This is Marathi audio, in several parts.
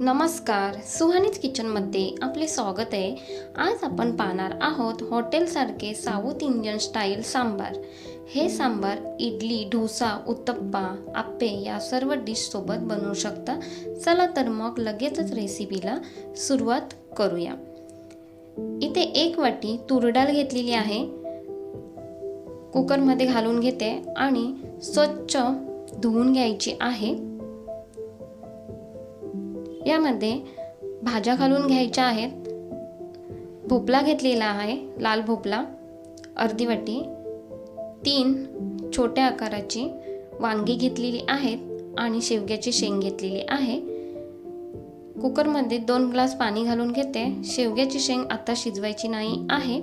नमस्कार सुहानीच किचनमध्ये आपले स्वागत आहे. आज आपण पाहणार आहोत हॉटेलसारखे साऊथ इंडियन स्टाईल सांबार. हे सांबार इडली डोसा उत्तप्पा आप्पे या सर्व डिशसोबत बनवू शकता. चला तर मग लगेचच रेसिपीला सुरुवात करूया. इथे एक वाटी तुरडाळ घेतलेली आहे. कुकरमध्ये घालून घेते आणि स्वच्छ धुवून घ्यायची आहे. यामध्ये भाज्या घालून घ्यायच्या आहेत. भोपळा घेतलेला आहे लाल भोपळा अर्धी वाटी तीन छोट्या आकाराची वांगी घेतलेली आहेत आणि शेवग्याची शेंग घेतलेली आहे. कुकरमध्ये दोन ग्लास पाणी घालून घेते. शेवग्याची शेंग आता शिजवायची नाही आहे.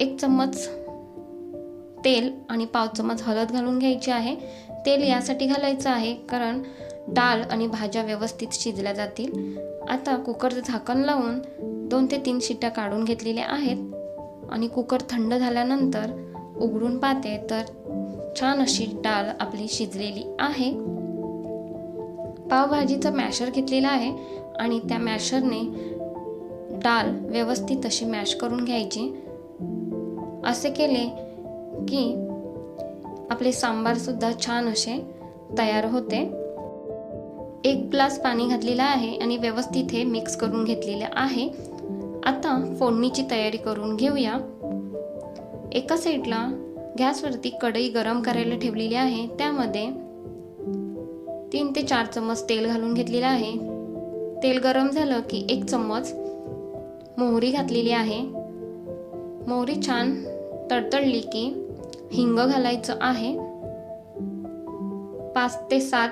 एक चम्मच तेल आणि पाव चम्मच हळद घालून घ्यायची आहे. तेल यासाठी घालायचं आहे कारण डाळ आणि भाज्या व्यवस्थित शिजल्या जातील. आता कुकरचं झाकण लावून दोन ते तीन शिट्ट्या काढून घेतलेल्या आहेत आणि कुकर थंड झाल्यानंतर उघडून पाहते तर छान अशी डाळ आपली शिजलेली आहे. पावभाजीचं मॅशर घेतलेला आहे आणि त्या मॅशरने डाळ व्यवस्थित अशी मॅश करून घ्यायची. असे केले की आपले सांबारसुद्धा छान असे तयार होते. एक ग्लास पाणी घातलेलं आहे आणि व्यवस्थित हे मिक्स करून घेतलेलं आहे. आता फोडणीची तयारी करून घेऊया. एका साईडला गॅसवरती कढई गरम करायला ठेवलेली आहे. त्यामध्ये तीन ते चार चम्मच तेल घालून घेतलेलं आहे. तेल गरम झालं की एक चम्मच मोहरी घातलेली आहे. मोहरी छान तडतडली की हिंग घालायचं आहे. पाच ते सात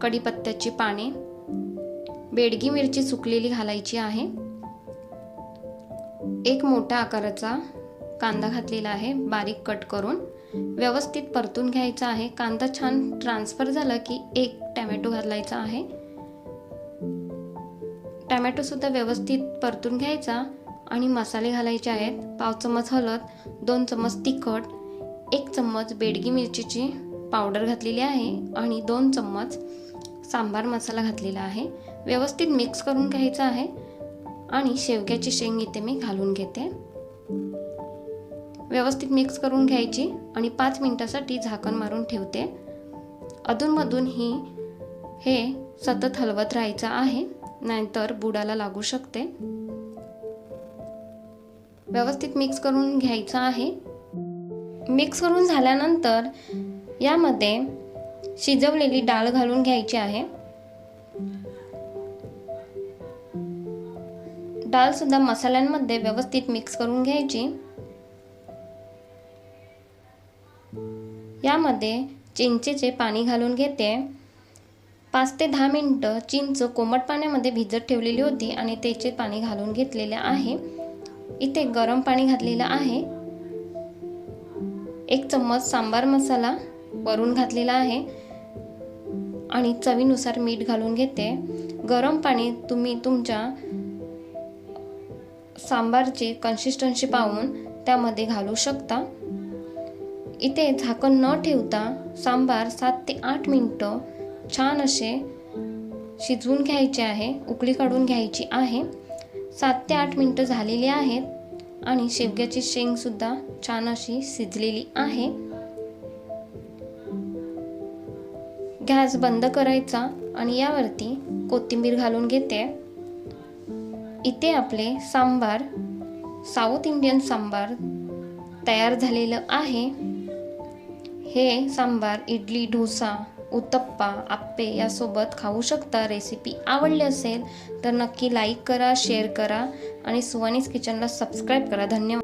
कढीपत्त्याची पाने. बेडगी मिरची सुकलेली घालायची आहे. एक मोठ्या आकाराचा कांदा घातलेला आहे बारीक कट करून. व्यवस्थित परतून घ्यायचा आहे. कांदा छान ट्रान्सफर झाला की एक टॅमॅटो घालायचा आहे. टॅमॅटोसुद्धा व्यवस्थित परतून घ्यायचा आणि मसाले घालायचे आहेत. पाव चमच हळद दोन चमच तिखट एक चम्मच बेडगी मिरचीची पावडर घातलेली आहे आणि दोन चम्मच सांबार मसाला घातलेला आहे. व्यवस्थित मिक्स करून घ्यायचं आहे आणि शेवग्याची शेंग इथे मी घालून घेते. व्यवस्थित मिक्स करून घ्यायची आणि पाच मिनटासाठी झाकण मारून ठेवते. अधूनमधून ही हे सतत हलवत राहायचं आहे नाहीतर बुडाला लागू शकते. व्यवस्थित मिक्स करून घ्यायचं आहे. मिक्स करून झाल्यानंतर यामध्ये शिजवलेली डाळ घालून घ्यायची आहे. डाळ सुद्धा मसाल्यांमध्ये व्यवस्थित मिक्स करून घ्यायची. यामध्ये चिंचेचे पाणी घालून घेते. पाच ते दहा मिनटं चिंच कोमट पाण्यामध्ये भिजत ठेवलेली होती आणि त्याचे पाणी घालून घेतलेले आहे. इथे गरम पाणी घातलेलं आहे. एक चम्मच सांबार मसाला वरून घातलेला आहे. आणि चवीनुसार मीठ घालून घेते. गरम पाणी तुम्ही तुमच्या सांबारची कन्सिस्टन्सी पाहून त्यामध्ये घालू शकता. इथे झाकण न ठेवता सांबार सात ते आठ मिनटं छान असे शिजवून घ्यायचे आहे उकळी काढून घ्यायची आहे. सात ते आठ मिनटं झालेली आहेत. आणि शेवग्याची शेंगसुद्धा छान अशी शिजलेली आहे. गॅस बंद करायचा आणि यावरती कोथिंबीर घालून घेते. इथे आपले सांबार साऊथ इंडियन सांबार तयार झालेलं आहे. हे सांबार इडली डोसा उत्तप्पा आप्पे यासोबत खाऊ शकता. रेसिपी आवडली असेल तर नक्की लाईक करा शेअर करा आणि सुवानीस किचनला सबस्क्राईब करा. धन्यवाद.